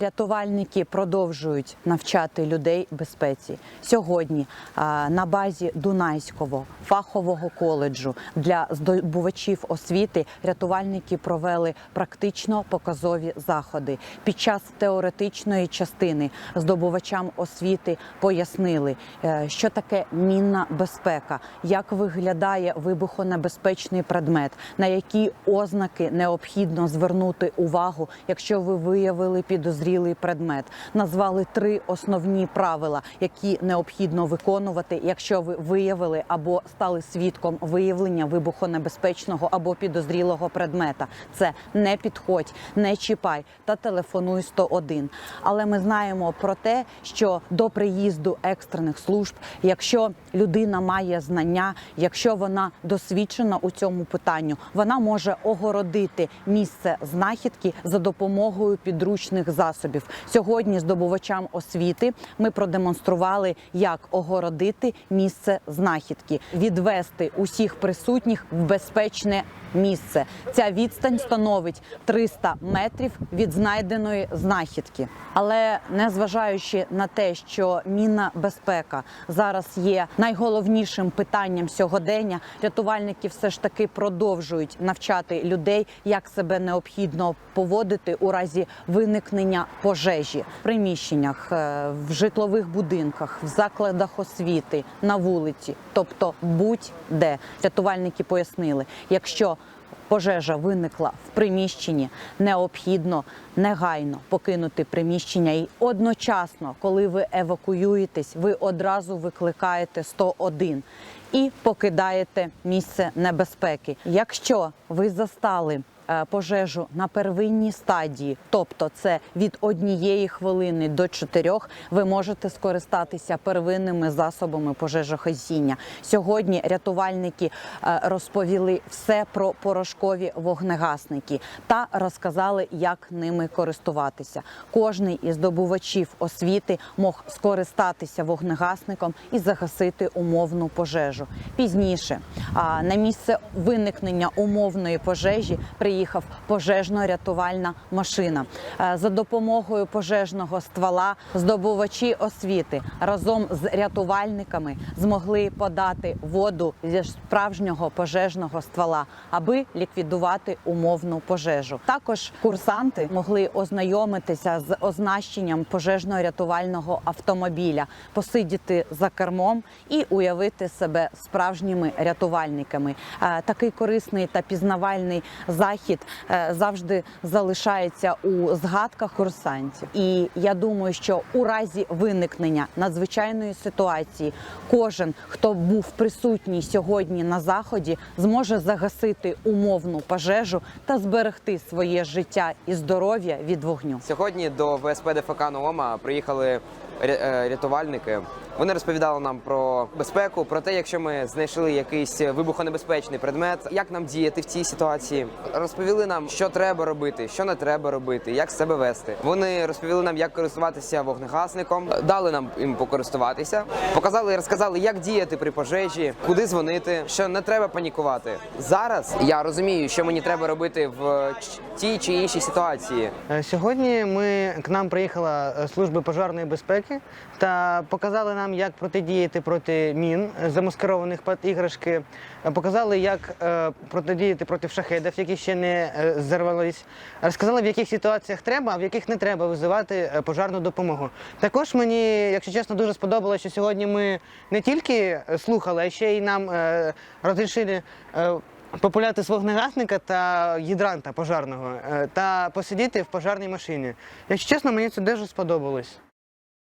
Рятувальники продовжують навчати людей безпеці. Сьогодні на базі Дунайського фахового коледжу для здобувачів освіти рятувальники провели практично показові заходи. Під час теоретичної частини здобувачам освіти пояснили, е, що таке мінна безпека, як виглядає вибухонебезпечний предмет, на які ознаки необхідно звернути увагу, якщо ви виявили підозрілий предмет. Назвали три основні правила, які необхідно виконувати, якщо ви виявили або стали свідком виявлення вибухонебезпечного або підозрілого предмета. Це не підходь, не чіпай та телефонуй 101. Але ми знаємо про те, що до приїзду екстрених служб, якщо людина має знання, якщо вона досвідчена у цьому питанню, вона може огородити місце знахідки за допомогою підручних засобів. Сьогодні здобувачам освіти ми продемонстрували, як огородити місце знахідки, відвести усіх присутніх в безпечне місце. Ця відстань становить 300 метрів від знайденої знахідки. Але незважаючи на те, що мінна безпека зараз є найголовнішим питанням сьогодення, рятувальники все ж таки продовжують навчати людей, як себе необхідно поводити у разі виникнення пожежі в приміщеннях, е, в житлових будинках, в закладах освіти, на вулиці, тобто будь-де. Рятувальники пояснили, якщо Пожежа виникла в приміщенні, необхідно негайно покинути приміщення. І одночасно, коли ви евакуюєтесь, ви одразу викликаєте 101 і покидаєте місце небезпеки. Якщо ви застали пожежу на первинній стадії, тобто це від однієї хвилини до чотирьох, ви можете скористатися первинними засобами пожежогасіння. Сьогодні рятувальники е, розповіли все про порошкові вогнегасники та розказали, як ними користуватися. Кожний із здобувачів освіти мог скористатися вогнегасником і загасити умовну пожежу. Пізніше на місце виникнення умовної пожежі приїхав пожежно-рятувальна машина. Е, За допомогою пожежного ствола здобувачі освіти разом з рятувальниками змогли подати воду зі справжнього пожежного ствола, аби ліквідувати умовну пожежу. Також курсанти могли ознайомитися з означенням пожежно-рятувального автомобіля, посидіти за кермом і уявити себе справжніми рятувальниками. Е, Такий корисний та пізнавальний захід е, завжди залишається у згадках курсантів. І я думаю, що у разі виникнення надзвичайної ситуації кожен, хто був присутній сьогодні на заході, зможе загасити умовну пожежу та зберегти своє життя і здоров'я від вогню. Сьогодні до ВСП ДФК Ноома приїхали рятувальники. Вони розповідали нам про безпеку, про те, якщо ми знайшли якийсь вибухонебезпечний предмет, як нам діяти в цій ситуації. Розповіли нам, що треба робити, що не треба робити, як себе вести. Вони розповіли нам, як користуватися вогнегасником, дали нам їм покористуватися, показали і розказали, як діяти при пожежі, куди дзвонити, що не треба панікувати. Зараз я розумію, що мені треба робити в тій чи іншій ситуації. Е, Сьогодні ми к нам приїхала е, служба пожежної безпеки та показали нам, як протидіяти проти мін замаскированих під іграшки. Показали, як е, протидіяти проти шахедів, які ще не е, зірвались. Розказали, в яких ситуаціях треба, а в яких не треба визивати е, пожежну допомогу. Також мені, якщо чесно, дуже сподобалося, що сьогодні ми не тільки слухали, а ще й нам розрішили. Популяти з вогнегасника та гідранта пожарного та посидіти в пожарній машині. Якщо чесно, мені це дуже сподобалось.